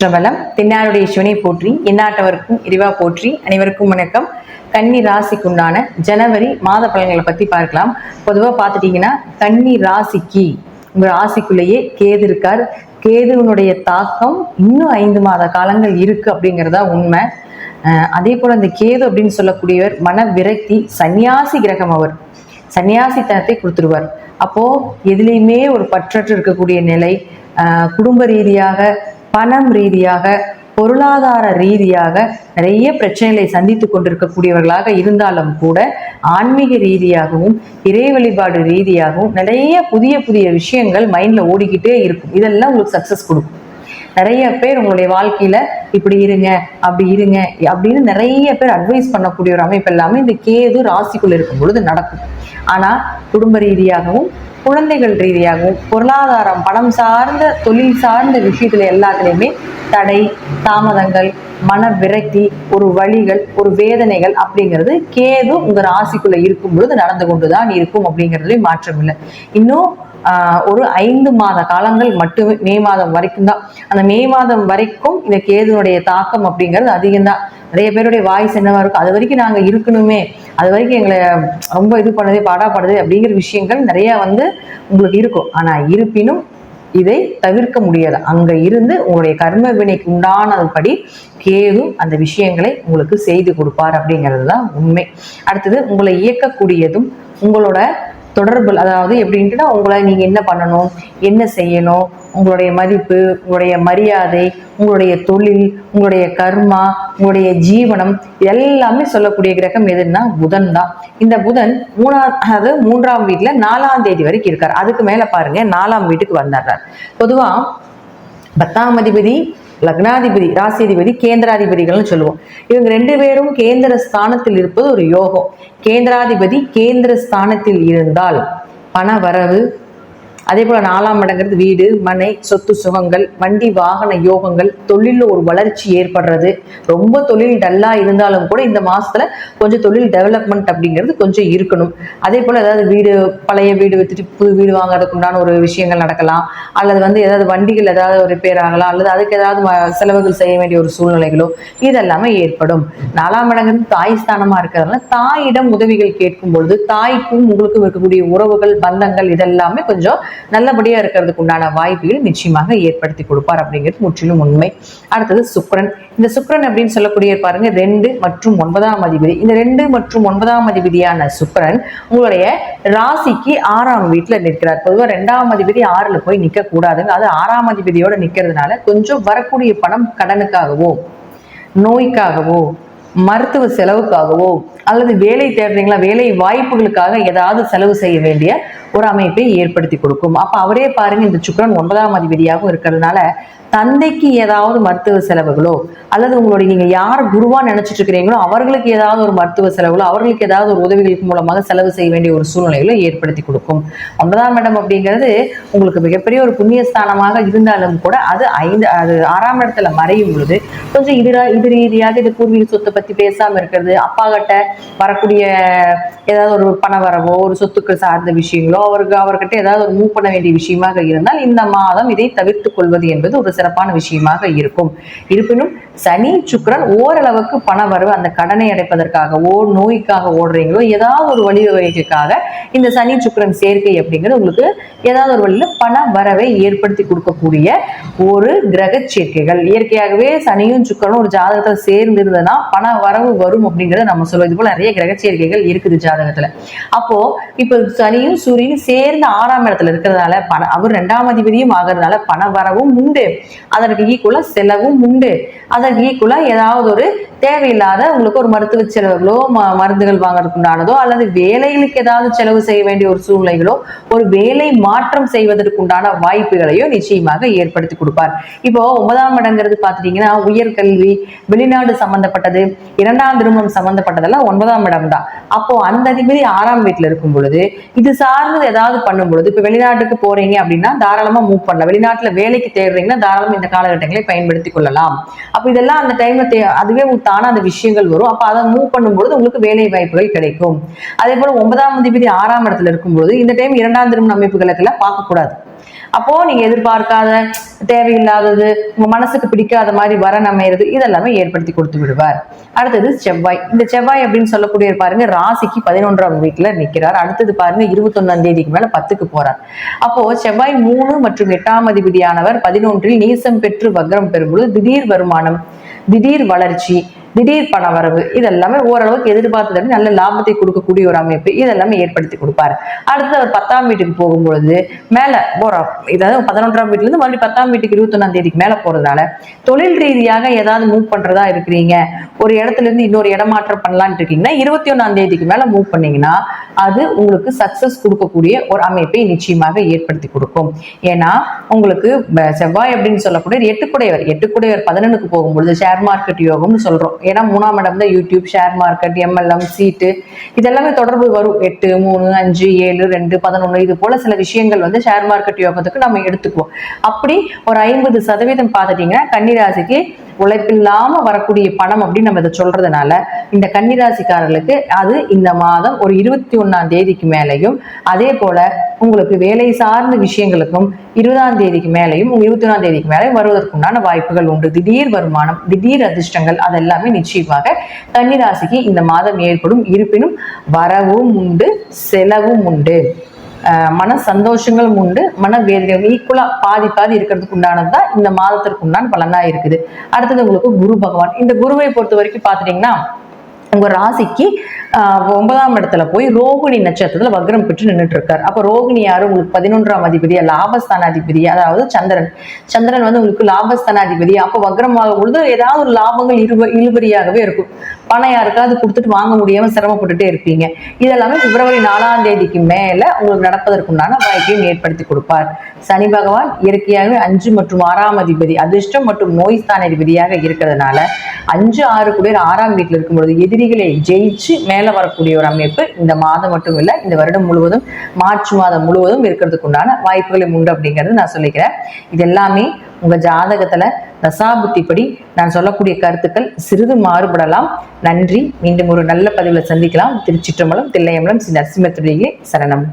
பிரபலம் தென்னாருடைய சிவனை போற்றி எந்நாட்டவருக்கும் இறைவா போற்றி அனைவருக்கும் வணக்கம். கன்னி ராசிக்குண்டான ஜனவரி மாத பலன்களை பத்தி பார்க்கலாம். பொதுவா பார்த்துட்டீங்கன்னா கன்னி ராசிக்கு உங்க ராசிக்குள்ளேயே கேது இருக்கார். கேதுவனுடைய தாக்கம் இன்னும் ஐந்து மாத காலங்கள் இருக்கு அப்படிங்கிறதா உண்மை. அதே போல இந்த கேது அப்படின்னு சொல்லக்கூடியவர் மன விரக்தி சந்நியாசி கிரகம் அவர். சன்னியாசித்தனத்தை கொடுத்துருவார். அப்போ எதுலேயுமே ஒரு பற்றற்று இருக்கக்கூடிய நிலை குடும்ப ரீதியாக பணம் ரீதியாக பொருளாதார ரீதியாக நிறைய பிரச்சனைகளை சந்தித்து கொண்டிருக்கக்கூடியவர்களாக இருந்தாலும் கூட ஆன்மீக ரீதியாகவும் இறை வழிபாடு ரீதியாகவும் நிறைய புதிய புதிய விஷயங்கள் மைண்ட்ல ஓடிக்கிட்டே இருக்கும். இதெல்லாம் உங்களுக்கு சக்சஸ் கொடுக்கும். நிறைய பேர் உங்களுடைய வாழ்க்கையில இப்படி இருங்க அப்படி இருங்க அப்படின்னு நிறைய பேர் அட்வைஸ் பண்ணக்கூடிய ஒரு அமைப்பு எல்லாமே இந்த கேது ராசிக்குள்ள இருக்கும் பொழுது நடக்கும். ஆனா குடும்ப ரீதியாகவும் குழந்தைகள் ரீதியாகவும் பொருளாதாரம் பணம் சார்ந்த தொழில் சார்ந்த விஷயத்துல எல்லாத்துலேயுமே தடை தாமதங்கள் மன விரக்தி ஒரு வழிகள் ஒரு வேதனைகள் அப்படிங்கிறது கேது உங்க ராசிக்குள்ள இருக்கும் பொழுது நடந்து கொண்டுதான் இருக்கும் அப்படிங்கிறதுலயும் மாற்றம் இல்லை. இன்னும் ஆஹ் ஒரு ஐந்து மாத காலங்கள் மட்டுமே மே மாதம் வரைக்கும் தான். அந்த மே மாதம் வரைக்கும் இந்த கேது கேதுனுடைய தாக்கம் அப்படிங்கிறது அதிகம்தான். நிறைய பேருடைய வாய்ஸ் என்னவா இருக்கும்? அது வரைக்கும் நாங்க இருக்கணுமே. அது வரைக்கும் எங்களை ரொம்ப இது பண்ணதே பாடாப்படுது அப்படிங்கிற விஷயங்கள் நிறைய வந்து உங்களுக்கு இருக்கும். ஆனா இருப்பினும் இதை தவிர்க்க முடியாது. அங்க இருந்து உங்களுடைய கர்ம வினைக்கு உண்டானபடி கேது அந்த விஷயங்களை உங்களுக்கு செய்து கொடுப்பார் அப்படிங்கிறது தான் உண்மை. அடுத்தது உங்களை இயக்கக்கூடியதும் உங்களோட தொடர்பு அதாவது எப்படின்ட்டுனா உங்களை நீங்க என்ன பண்ணணும் என்ன செய்யணும் உங்களுடைய மதிப்பு உங்களுடைய மரியாதை உங்களுடைய தொழில் உங்களுடைய கர்மா உங்களுடைய ஜீவனம் எல்லாமே சொல்லக்கூடிய கிரகம் எதுன்னா புதன் தான். இந்த புதன் மூணாம் அதாவது மூன்றாம் வீட்டுல நாலாம் தேதி வரைக்கும் இருக்கார். அதுக்கு மேல பாருங்க நாலாம் வீட்டுக்கு வந்துடுறார் பொதுவா பத்தாம் அதிபதி லக்னாதிபதி ராசிதிபதி கேந்திராதிபதிகள்னு சொல்லுவோம். இவங்க ரெண்டு பேரும் கேந்திர ஸ்தானத்தில் இருப்பது ஒரு யோகம். கேந்திராதிபதி கேந்திர ஸ்தானத்தில் இருந்தால் பண வரவு அதே போல நாலாம் இடங்கிறது வீடு மனை சொத்து சுகங்கள் வண்டி வாகன யோகங்கள் தொழிலில் ஒரு வளர்ச்சி ஏற்படுறது. ரொம்ப தொழில் டல்லா இருந்தாலும் கூட இந்த மாசத்துல கொஞ்சம் தொழில் டெவலப்மெண்ட் அப்படிங்கிறது கொஞ்சம் இருக்கணும். அதே போல ஏதாவது வீடு பழைய வீடு வித்துட்டு புது வீடு வாங்குறதுக்கு உண்டான ஒரு விஷயங்கள் நடக்கலாம். அல்லது வந்து ஏதாவது வண்டிகள் ஏதாவது ரிப்பேர் ஆகலாம். அல்லது அதுக்கு ஏதாவது செலவுகள் செய்ய வேண்டிய ஒரு சூழ்நிலைகளோ இதெல்லாமே ஏற்படும். நாலாம் இடங்கிறது தாய் ஸ்தானமா இருக்கிறதுனால தாயிடம் உதவிகள் கேட்கும் பொழுது தாய்க்கும் உங்களுக்கும் இருக்கக்கூடிய உறவுகள் பந்தங்கள் இதெல்லாமே கொஞ்சம் நல்லபடியா இருக்கிறதுக்கு உண்டான வாய்ப்புகள் நிச்சயமாக ஏற்படுத்தி கொடுப்பார் அப்படிங்கிறது முற்றிலும் உண்மை. அடுத்தது சுக்கிரன். இந்த சுக்கிரன் அப்படின்னு சொல்லக்கூடிய பாருங்க ரெண்டு மற்றும் ஒன்பதாம் அதிபதி. இந்த ரெண்டு மற்றும் ஒன்பதாம் அதிபதியான சுக்கிரன் உங்களுடைய ராசிக்கு ஆறாம் வீட்டுல நிற்கிறார். பொதுவா ரெண்டாம் அதிபதி ஆறுல போய் நிக்க கூடாதுங்க அது ஆறாம் அதிபதியோட நிக்கிறதுனால கொஞ்சம் வரக்கூடிய பணம் கடனுக்காகவோ நோய்க்காகவோ மருத்துவ செலவுக்காகவோ அல்லது வேலை தேடுறீங்களா வேலை வாய்ப்புகளுக்காக ஏதாவது செலவு செய்ய வேண்டிய ஒரு அமைப்பை ஏற்படுத்தி கொடுக்கும். அப்போ அவரே பாருங்க இந்த சுக்கரன் ஒன்பதாம் அதிபதியாகவும் இருக்கிறதுனால தந்தைக்கு ஏதாவது மருத்துவ செலவுகளோ அல்லது உங்களுடைய நீங்க யார் குருவா நினைச்சிட்டு இருக்கிறீங்களோ அவர்களுக்கு ஏதாவது ஒரு மருத்துவ செலவுகளோ அவர்களுக்கு ஏதாவது ஒரு உதவிகளுக்கு மூலமாக செலவு செய்ய வேண்டிய ஒரு சூழ்நிலைகளை ஏற்படுத்தி கொடுக்கும். ஒன்பதாம் இடம் அப்படிங்கிறது உங்களுக்கு மிகப்பெரிய ஒரு புண்ணியஸ்தானமாக இருந்தாலும் கூட அது ஐந்து அது ஆறாம் இடத்துல மறையும் பொழுது கொஞ்சம் இது இது ரீதியாக இது பூர்வீக சொத்தை பத்தி பேசாம இருக்கிறது அப்பா கிட்ட வரக்கூடிய ஏதாவது ஒரு பண வரவோ ஒரு சொத்துக்கள் சார்ந்த விஷயங்களோ அவருக்கு அவர்கிட்ட ஏதாவது ஒரு மூவ் பண்ண வேண்டிய விஷயமாக இருந்தால் இந்த மாதம் இதை தவிர்த்து கொள்வது என்பது ஒரு சிறப்பான விஷயமாக இருக்கும். இருப்பினும் சனி சுக்கரன் ஓரளவுக்கு பண வரவு அந்த கடனை அடைப்பதற்காகவோ நோய்க்காக ஓடுறீங்களோ ஏதாவது ஒரு வழிவகைக்காக இந்த சனி சுக்கிரன் சேர்க்கை அப்படிங்கிறது உங்களுக்கு ஏதாவது ஒரு வழியில பண வரவை ஏற்படுத்தி கொடுக்கக்கூடிய ஒரு கிரக சேர்க்கைகள். இயற்கையாகவே சனியும் சுக்கிரனும் ஒரு ஜாதகத்தில் சேர்ந்து இருந்ததுன்னா பண வரவு வரும் அப்படிங்கறத நம்ம சொல்லுவோம். இது போல நிறைய கிரக சேர்க்கைகள் இருக்குது ஜாதகத்துல. அப்போ இப்போ சனியும் சூரியன் சூரியனும் சேர்ந்து ஆறாம் இடத்துல இருக்கிறதுனால பண அவர் ரெண்டாம் அதிபதியும் ஆகிறதுனால பண வரவும் உண்டு. அதற்கு ஈக்குவலா செலவும் உண்டு. அதற்கு ஈக்குவலா ஏதாவது ஒரு தேவையில்லாத உங்களுக்கு ஒரு மருத்துவ செலவுகளோ மருந்துகள் வாங்குறதுக்குண்டானதோ அல்லது வேலைகளுக்கு ஏதாவது செலவு செய்ய வேண்டிய ஒரு சூழ்நிலைகளோ ஒரு வேலை மாற்றம் செய்வதற்குண்டான வாய்ப்புகளையோ நிச்சயமாக ஏற்படுத்தி கொடுப்பார். இப்போ ஒன்பதாம் இடங்கிறது பார்த்துட்டீங்கன்னா உயர்கல்வி வெளிநாடு சம்பந்தப்பட்டது இரண்டாம் திருமணம் சம்பந்தப்பட்டதெல்லாம் ஒன்பதாம் இடம் தான் அப்போ அந்த அதிபதி ஆறாம் வீட்டில் இருக்கும் பொழுது இது சார்ந்து சார்ந்தது ஏதாவது பண்ணும்பொழுது இப்போ வெளிநாட்டுக்கு போறீங்க அப்படின்னா தாராளமா மூவ் பண்ணலாம். வெளிநாட்டுல வேலைக்கு தேடுறீங்கன்னா தாராளமா இந்த காலகட்டங்களை பயன்படுத்தி கொள்ளலாம். அப்ப இதெல்லாம் அந்த டைம்ல அதுவே உங்களுக்கு அந்த விஷயங்கள் வரும். அப்ப அதை மூவ் பண்ணும்பொழுது உங்களுக்கு வேலை வாய்ப்புகள் கிடைக்கும். அதே போல ஒன்பதாம் அதிபதி ஆறாம் இடத்துல இருக்கும்போது இந்த டைம் இரண்டாம் திருமண அமைப்புகளுக்கெல்லாம் பார்க்கக்கூடாது. அப்போ நீங்க எதிர்பார்க்காத தேவையில்லாதது உங்க மனசுக்கு பிடிக்காத மாதிரி வர அமையிறது இதெல்லாமே ஏற்படுத்தி கொடுத்து விடுவார். அடுத்தது செவ்வாய். இந்த செவ்வாய் அப்படின்னு சொல்லக்கூடிய பாருங்க ராசிக்கு பதினொன்றாம் வீட்டுல நிக்கிறார். அடுத்தது பாருங்க இருபத்தொன்னாம் தேதிக்கு மேல பத்துக்கு போறார். அப்போ செவ்வாய் மூணு மற்றும் எட்டாம் அதிபதியானவர் பதினொன்றில் நீசம் பெற்று வக்ரம் பெறும்பொழுது திடீர் வருமானம் திடீர் வளர்ச்சி திடீர் பண வரவு இதெல்லாமே ஓரளவுக்கு எதிர்பார்த்ததை நல்ல லாபத்தை கொடுக்கக்கூடிய ஒரு அமைப்பு இதெல்லாமே ஏற்படுத்தி கொடுப்பாரு. அடுத்து அவர் பத்தாம் வீட்டுக்கு போகும்பொழுது மேல போறோம் இதாவது பதினொன்றாம் வீட்டுல இருந்து மறுபடியும் பத்தாம் வீட்டுக்கு இருபத்தொன்னாம் தேதிக்கு மேல போறதுனால தொழில் ரீதியாக ஏதாவது மூவ் பண்றதா இருக்கிறீங்க. ஒரு இடத்துல இருந்து இன்னொரு இடமாற்றம் பண்ணலாம்னு இருக்கீங்கன்னா இருபத்தி ஒன்னாம் தேதிக்கு மேல மூவ் பண்ணீங்கன்னா அது உங்களுக்கு சக்சஸ் கொடுக்கக்கூடிய ஒரு அமைப்பை நிச்சயமாக ஏற்படுத்தி கொடுக்கும். ஏன்னா உங்களுக்கு செவ்வாய் அப்படின்னு சொல்லக்கூடிய எட்டுக்குடையவர் எட்டுக்குடையவர் பதினொன்னுக்கு போகும்பொழுது ஷேர் மார்க்கெட் யோகம்னு சொல்றோம். ஏன்னா மூணாம் இடம் தான் யூடியூப் ஷேர் மார்க்கெட் எம்எல்எம் சீட்டு இதெல்லாமே தொடர்பு வரும். எட்டு மூணு அஞ்சு ஏழு ரெண்டு பதினொன்று இது போல சில விஷயங்கள் வந்து ஷேர் மார்க்கெட் யோகத்துக்கு நம்ம எடுத்துக்குவோம். அப்படி ஒரு ஐம்பது சதவீதம் பார்த்துட்டீங்கன்னா கன்னிராசிக்கு உழைப்பில்லாம வரக்கூடிய பணம் அப்படின்னு நம்ம இதை சொல்றதுனால இந்த கன்னிராசிக்காரர்களுக்கு அது இந்த மாதம் ஒரு இருபத்தி ஒன்னாம் தேதிக்கு மேலையும் அதே போல உங்களுக்கு வேலை சார்ந்த விஷயங்களுக்கும் இருபதாம் தேதிக்கு மேலையும் இருபத்தி ஒன்றாம் தேதிக்கு மேலே வருவதற்குண்டான வாய்ப்புகள் உண்டு. திடீர் வருமானம் திடீர் அதிர்ஷ்டங்கள் அதெல்லாமே நிச்சயமாக கன்னிராசிக்கு இந்த மாதம் ஏற்படும். இருப்பினும் வரவும் உண்டு செலவும் உண்டு. மன சந்தோஷங்களும் உண்டு. மன வேதனைகள் ஈக்குவலாக பாதி பாதி இருக்கிறதுக்கு உண்டானது தான் இந்த மாதத்திற்கு உண்டான பலனாக இருக்குது. அடுத்தது உங்களுக்கு குரு பகவான். இந்த குருவை பொறுத்த வரைக்கும் பார்த்துட்டீங்கன்னா உங்க ராசிக்கு ஆஹ், ஒன்பதாம் இடத்துல போய் ரோகிணி நட்சத்திரத்துல வக்ரம் பெற்று நின்றுட்டு இருக்காரு அப்ப ரோகிணி யாரு? உங்களுக்கு பதினொன்றாம் அதிபதியா? லாபஸ்தானாதிபதி அதாவது சந்திரன். சந்திரன் வந்து உங்களுக்கு லாபஸ்தானாதிபதி அப்ப வக்ரமாகும் பொழுது ஏதாவது ஒரு லாபங்கள் இழுப இழுபறியாகவே இருக்கும். பணம் யாருக்காவது கொடுத்துட்டு வாங்க முடியாம சிரமப்பட்டுட்டே இருப்பீங்க. இதெல்லாமே பிப்ரவரி நாலாம் தேதிக்கு மேல உங்களுக்கு நடப்பதற்குண்டான வாய்ப்பையும் ஏற்படுத்தி கொடுப்பார். சனி பகவான் இயற்கையாகவே அஞ்சு மற்றும் ஆறாம் அதிபதி அதிர்ஷ்டம் மற்றும் நோய் ஸ்தான அதிபதியாக இருக்கிறதுனால அஞ்சு ஆறு கூட ஆறாம் வீட்டில் இருக்கும் பொழுது எதிரிகளை ஜெயிச்சு மேல வரக்கூடிய ஒரு அமைப்பு இந்த மாதம் மட்டும் இல்லை இந்த வருடம் முழுவதும் மார்ச் மாதம் முழுவதும் இருக்கிறதுக்கு உண்டான வாய்ப்புகளும் உண்டு அப்படிங்கிறது நான் சொல்லிக்கிறேன். இது எல்லாமே உங்க ஜாதகத்துல தசாபுத்திப்படி நான் சொல்லக்கூடிய கருத்துக்கள் சிறிது மாறுபடலாம். நன்றி. மீண்டும் ஒரு நல்ல பதிவில் சந்திக்கலாம். திருச்சிற்றம்பலம் தில்லையம்பலம் ஸ்ரீ நரசிம்மத்துடைய சரணம்.